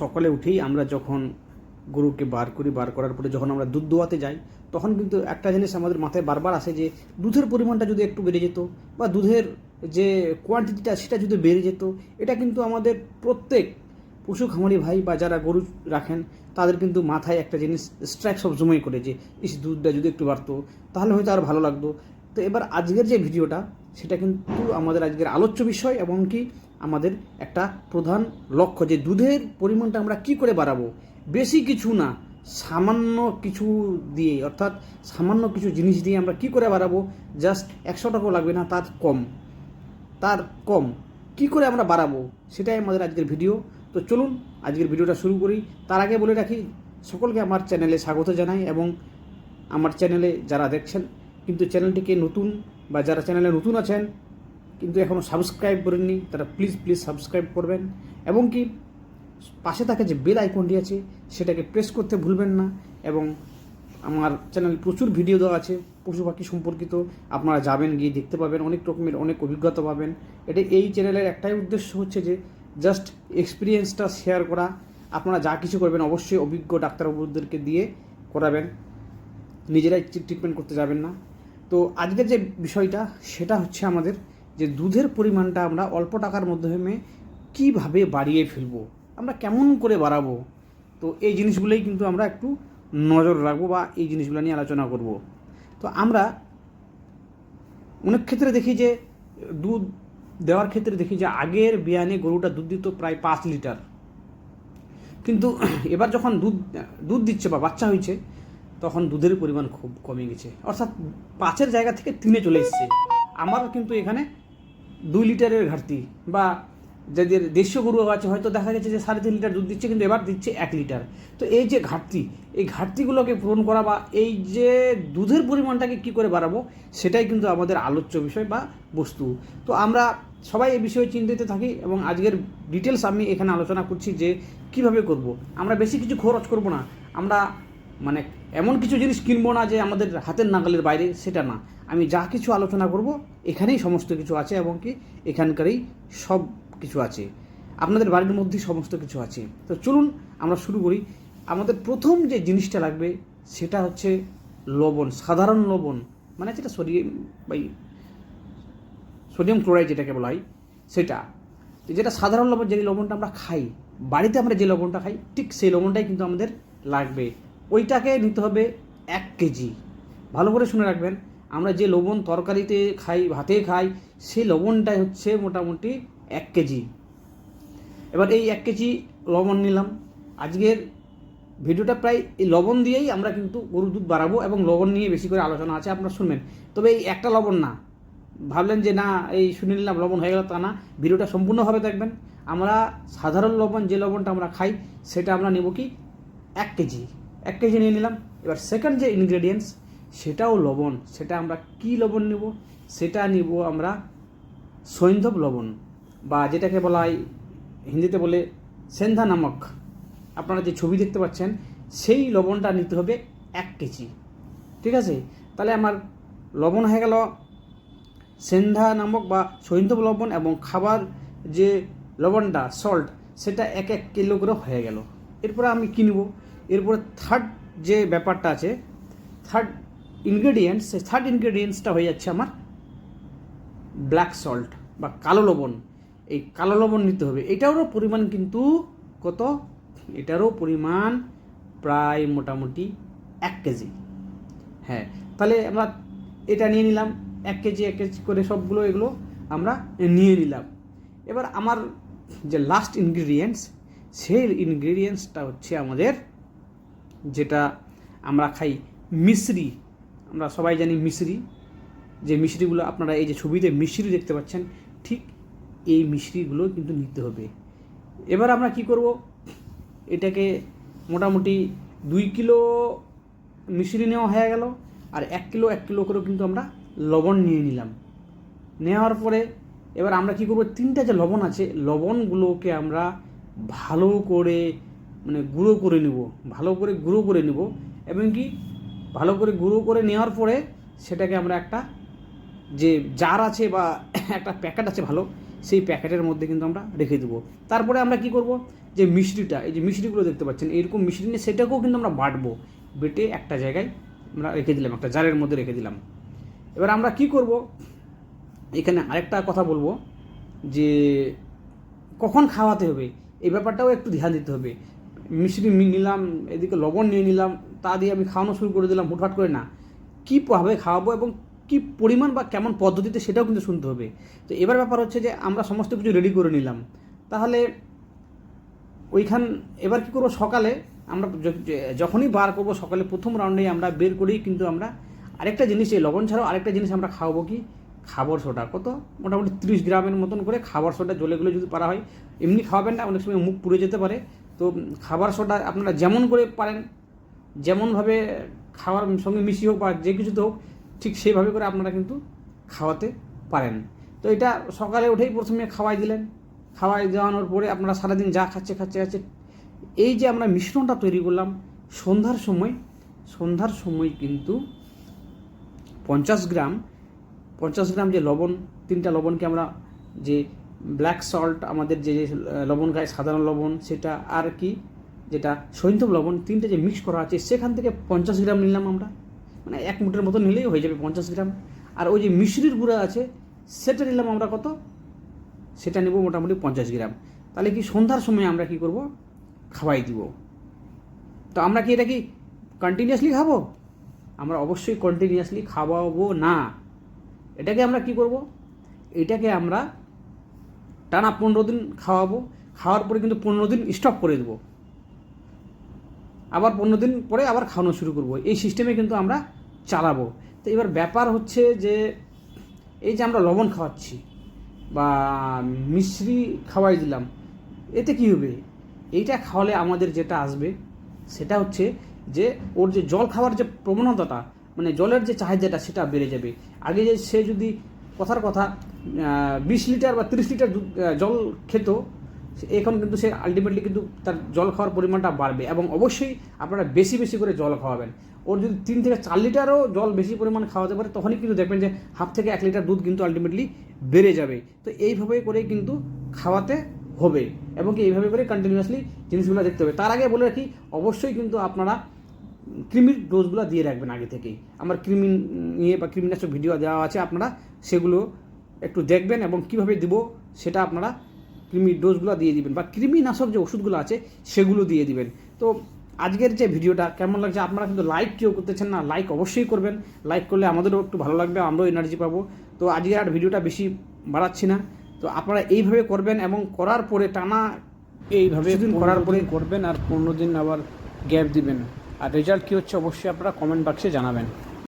সকালে উঠেই আমরা যখন গরুকে বার করি, বার করার পরে যখন আমরা দুধ দোয়াতে যাই, তখন কিন্তু একটা জিনিস আমাদের মাথায় বারবার আসে যে, দুধের পরিমাণটা যদি একটু বেড়ে যেত বা দুধের যে কোয়ান্টিটিটা সেটা যদি বেড়ে যেত, এটা কিন্তু আমাদের প্রত্যেক পশু খামারি ভাই বা যারা গরু রাখেন, তাদের কিন্তু মাথায় একটা জিনিস স্ট্রাইক সবসময় করে যে, ইস দুধটা যদি একটু বাড়তো, তাহলে হয়তো আর ভালো লাগতো। তো এবার আজকের যে ভিডিওটা সেটা কিন্তু আমাদের আজকের আলোচ্য বিষয় এবং কি আমাদের একটা প্রধান লক্ষ্য যে দুধের পরিমাণটা আমরা কি করে বাড়াবো। বেশি কিছু না, সামান্য কিছু দিয়ে, অর্থাৎ সামান্য কিছু জিনিস দিয়ে আমরা কি করে বাড়াবো জাস্ট একশো টাকাও লাগবে না, তার কম। তার কম। কি করে আমরা বাড়াবো, সেটাই আমাদের আজকের ভিডিও। তো চলুন, আজকের ভিডিওটা শুরু করি। তার আগে বলে রাখি, সকলকে আমার চ্যানেলে স্বাগত জানাই এবং আমার চ্যানেলে যারা দেখছেন, কিন্তু চ্যানেলটিকে নতুন বা যারা চ্যানেলে নতুন আছেন, কিন্তু এখনও সাবস্ক্রাইব করেননি, তারা প্লিজ প্লিজ সাবস্ক্রাইব করবেন। এবং কি, পাশে থাকা যে বেল আইকনটি আছে, সেটাকে প্রেস করতে ভুলবেন না। এবং আমার চ্যানেলে প্রচুর ভিডিও দেওয়া আছে, পশু পাখি সম্পর্কিত। আপনারা যাবেন, গিয়ে দেখতে পাবেন, অনেক রকমের, অনেক অভিজ্ঞতা পাবেন। এটা এই চ্যানেলের একটাই উদ্দেশ্য হচ্ছে যে জাস্ট এক্সপিরিয়েন্সটা শেয়ার করা। আপনারা যা কিছু করবেন, অবশ্যই অভিজ্ঞ ডাক্তারবাবুদেরকে দিয়ে করাবেন। নিজেরাই ট্রিটমেন্ট করতে যাবেন না। তো আজকের যে বিষয়টা, সেটা হচ্ছে আমাদের যে দুধের পরিমাণটা আমরা অল্প টাকার মাধ্যমে কীভাবে বাড়িয়ে ফেলব, আমরা কেমন করে বাড়াবো, তো এই জিনিসগুলোই কিন্তু আমরা একটু নজর রাখব বা এই জিনিসগুলো নিয়ে আলোচনা করব। তো আমরা অনেক ক্ষেত্রে দেখি যে, দুধ দেওয়ার ক্ষেত্রে দেখি যে আগের বিয়ানে গরুটা দুধ দিত প্রায় পাঁচ লিটার। কিন্তু এবার যখন দুধ দুধ দিচ্ছে বা বাচ্চা হয়েছে তখন দুধের পরিমাণ খুব কমে গেছে। অর্থাৎ পাঁচের জায়গা থেকে তিনে চলে এসছে। আমার কিন্তু এখানে দুই লিটারের ঘাটতি বা যাদের দেশীয় গরু আছে, হয়তো দেখা গেছে যে সাড়ে তিন লিটার দুধ দিচ্ছে, কিন্তু এবার দিচ্ছে এক লিটার। তো এই যে ঘাটতি, এই ঘাটতিগুলোকে পূরণ করা বা এই যে দুধের পরিমাণটাকে কি করে বাড়াবো, সেটাই কিন্তু আমাদের আলোচ্য বিষয় বা বস্তু। তো আমরা সবাই এই বিষয়ে চিন্তিত থাকি এবং আজকের ডিটেলস আমি এখানে আলোচনা করছি যে কীভাবে করব। আমরা বেশি কিছু খরচ করব না। আমরা মানে এমন কিছু জিনিস কিনবো না যে আমাদের হাতের নাগালের বাইরে, সেটা না। আমি যা কিছু আলোচনা করব, এখানেই সমস্ত কিছু আছে এবং কি এখানকারই সব কিছু আছে। আপনাদের বাড়ির মধ্যেই সমস্ত কিছু আছে। তো চলুন আমরা শুরু করি। আমাদের প্রথম যে জিনিসটা লাগবে, সেটা হচ্ছে লবণ, সাধারণ লবণ। মানে যেটা সোডিয়াম বাই সোডিয়াম ক্লোরাইড যেটাকে বলা হয়, সেটা। যেটা সাধারণ লবণ যে লবণটা আমরা খাই, বাড়িতে আমরা যে লবণটা খাই, ঠিক সেই লবণটাই কিন্তু আমাদের লাগবে। ওইটাকে নিতে হবে এক কেজি। ভালো করে শুনে রাখবেন, আমরা যে লবণ তরকারিতে খাই, ভাতে খাই, সেই লবণটাই হচ্ছে মোটামুটি এক কেজি। এবার এই এক কেজি লবণ নিলাম। আজকের ভিডিওটা প্রায় এই লবণ দিয়েই আমরা কিন্তু গরুর দুধ বাড়াবো এবং লবণ নিয়ে বেশি করে আলোচনা আছে, আপনারা শুনবেন। তবে এই একটা লবণ না। ভাবলেন যে না, এই শুনে নিলাম, লবণ হয়ে গেল তা না। ভিডিওটা সম্পূর্ণভাবে দেখবেন। আমরা সাধারণ লবণ যে লবণটা আমরা খাই, সেটা আমরা নেব কি? এক কেজি। এক কেজি নিয়ে নিলাম। এবার সেকেন্ড যে ইনগ্রেডিয়েন্টস সেটাও লবণ। সেটা আমরা কি লবণ নেব? সেটা নিব আমরা সৈন্ধব লবণ বা যেটাকে বলা হয়, হিন্দিতে বলে সেন্ধা নামক আপনারা যে ছবি দেখতে পাচ্ছেন, সেই লবণটা নিতে হবে এক কেজি। ঠিক আছে? তাহলে আমার লবণ হয়ে গেল। সেন্ধা নামক বা সৈন্ধব লবণ এবং খাবার যে লবণটা সল্ট সেটা এক এক কিলো করে হয়ে গেল। এরপরে আমি কিনবো এরপরে থার্ড যে ব্যাপারটা আছে থার্ড ইনগ্রেডিয়েন্টস সেই থার্ড ইনগ্রেডিয়েন্টসটা হয়ে যাচ্ছে আমার ব্ল্যাক সল্ট বা কালো লবণ। এই কালো লবণ নিতে হবে। এটারও পরিমাণ কিন্তু কত? এটারও পরিমাণ প্রায় মোটামুটি এক কেজি। হ্যাঁ তাহলে আমরা এটা নিয়ে নিলাম। এক কেজি এক কেজি করে সবগুলো এগুলো আমরা নিয়ে নিলাম। এবার আমার যে লাস্ট ইনগ্রিডিয়েন্টস সেই ইনগ্রিডিয়েন্টসটা হচ্ছে আমাদের যেটা আমরা খাই মিশ্রি। আমরা সবাই জানি মিশ্রি। যে মিশ্রিগুলো আপনারা এই যে ছবিতে মিশ্রি দেখতে পাচ্ছেন, ঠিক এই মিশ্রিগুলো কিন্তু নিতে হবে। এবার আমরা কি করব? এটাকে মোটামুটি দুই কিলো মিশ্রি নেওয়া হয়ে গেল, আর এক কিলো এক কিলো করে কিন্তু আমরা লবণ নিয়ে নিলাম। নেওয়ার পরে এবার আমরা কি করব? তিনটা যে লবণ আছে, লবণগুলোকে আমরা ভালো করে মানে গুঁড়ো করে নেব, ভালো করে গুঁড়ো করে নেব এবং কি ভালো করে গুঁড়ো করে নেওয়ার পরে সেটাকে আমরা একটা যে জার আছে বা একটা প্যাকেট আছে ভালো, সেই প্যাকেটের মধ্যে কিন্তু আমরা রেখে দেবো। তারপরে আমরা কি করব? যে মিশ্রিটা এই যে মিশ্রিগুলো দেখতে পাচ্ছেন, এরকম মিশ্রি নিয়ে সেটাকেও কিন্তু আমরা বাটবো। বেটে একটা জায়গায় আমরা রেখে দিলাম, একটা জারের মধ্যে রেখে দিলাম। এবার আমরা কি করব? এখানে আরেকটা কথা বলব যে কখন খাওয়াতে হবে? এই ব্যাপারটাও একটু ধ্যান দিতে হবে। মিশ্রি মি- নিলাম, এদিকে লবণ নিয়ে নিলাম, তা দিয়ে আমি খাওয়ানো শুরু করে দিলাম, হুটহাট করে না। কীভাবে খাওয়াবো এবং কী পরিমাণ বা কেমন পদ্ধতিতে সেটাও কিন্তু শুনতে হবে। তো এবার ব্যাপার হচ্ছে যে, আমরা সমস্ত কিছু রেডি করে নিলাম। তাহলে ওইখান, এবার কি করব? সকালে আমরা যখনই বার করব, সকালে প্রথম রাউন্ডেই আমরা বের করেই কিন্তু আমরা আরেকটা জিনিস, এই লবণ ছাড়াও আরেকটা জিনিস আমরা খাওয়াবো কি? খাবার সোডা। কত? মোটামুটি তিরিশ গ্রামের মতন করে খাবার সোডা জলেগুলো যদি পারা হয়, এমনি খাওয়াবেন না, অনেক সময় মুখ পুড়ে যেতে পারে। তো খাবার সোডা আপনারা যেমন করে পারেন, যেমনভাবে খাওয়ার সঙ্গে মিশিয়ে হোক বা যে কিছুতে হোক, ঠিক সেইভাবে করে আপনারা কিন্তু খাওয়াতে পারেন। তো এটা সকালে উঠেই প্রথমে খাওয়াই দিলেন। খাওয়াই দেওয়ানোর পরে আপনারা সারাদিন যা খাচ্ছে খাচ্ছে খাচ্ছে, এই যে আমরা মিশ্রণটা তৈরি করলাম, সন্ধ্যার সময় সন্ধ্যার সময় কিন্তু পঞ্চাশ গ্রাম পঞ্চাশ গ্রাম যে লবণ, তিনটা লবণকে আমরা যে ব্ল্যাক সল্ট, আমাদের যে লবণ খায় সাধারণ লবণ, সেটা আর কি, যেটা সৈন্ধব লবণ, তিনটে যে মিক্স করা আছে, সেখান থেকে পঞ্চাশ গ্রাম নিলাম আমরা। মানে এক মুঠের মতো নিলেই হয়ে যাবে পঞ্চাশ গ্রাম। আর ওই যে মিশ্রির গুঁড়া আছে, সেটা নিলাম আমরা কত? সেটা নেব মোটামুটি পঞ্চাশ গ্রাম। তাহলে কি সন্ধ্যার সময় আমরা কি করব? খাওয়াই দিব। তো আমরা কি এটা কি কন্টিনিউয়াসলি খাব? আমরা অবশ্যই কন্টিনিউয়াসলি খাওয়াবো না। এটাকে আমরা কি করব? এটাকে আমরা টানা পনেরো দিন খাওয়াবো, খাওয়ার পরে কিন্তু পনেরো দিন স্টপ করে দেবো। আবার পনেরো দিন পরে আবার খাওয়ানো শুরু করব। এই সিস্টেমে কিন্তু আমরা চালাবো। তো এবার ব্যাপার হচ্ছে যে, এই যে আমরা লবণ খাওয়াচ্ছি বা মিশ্রি খাওয়াই দিলাম, এতে কি হবে? এইটা খাওয়ালে আমাদের যেটা আসবে, সেটা হচ্ছে যে, ওর যে জল খাওয়ার যে প্রবণতাটা মানে জলের যে চাহিদাটা, সেটা বেড়ে যাবে। আগে যে সে যদি কথার কথা বিশ লিটার বা তিরিশ লিটার জল খেত এখন কিন্তু সে আলটিমেটলি কিন্তু তার জল খাওয়ার পরিমাণটা বাড়বে এবং অবশ্যই আপনারা বেশি বেশি করে জল খাওয়াবেন। ওর যদি তিন থেকে চার লিটারও জল বেশি পরিমাণ খাওয়াতে পারে, তখনই কিন্তু দেখবেন যে হাফ থেকে এক লিটার দুধ কিন্তু আলটিমেটলি বেড়ে যাবে। তো এইভাবে করে কিন্তু খাওয়াতে হবে এবং কি এইভাবে করে কন্টিনিউয়াসলি জিনিসগুলো দেখতে হবে। তার আগে বলে রাখি, অবশ্যই কিন্তু আপনারা কৃমির ডোজগুলো দিয়ে রাখবেন আগে থেকেই। আমার কৃমি নিয়ে বা কৃমিনাশক ভিডিও দেওয়া আছে আপনারা সেগুলো একটু দেখবেন এবং কীভাবে দিব সেটা আপনারা কৃমির ডোজগুলো দিয়ে দিবেন বা কৃমিনাশক যে ওষুধগুলো আছে সেগুলো দিয়ে দিবেন। তো আজকের যে ভিডিওটা কেমন লাগছে আপনারা কিন্তু লাইক কেউ করতেছেন না লাইক অবশ্যই করবেন। লাইক করলে আমাদেরও একটু ভালো লাগবে আমরাও এনার্জি পাবো। তো আজকে আর ভিডিওটা বেশি বাড়াচ্ছি না। তো আপনারা এইভাবে করবেন এবং করার পরে টানা এইভাবে করার পরে করবেন আর পনেরো দিন আবার গ্যাপ দিবেন। আর রেজাল্ট কী হচ্ছে অবশ্যই আপনারা কমেন্ট বাক্সে জানাবেন।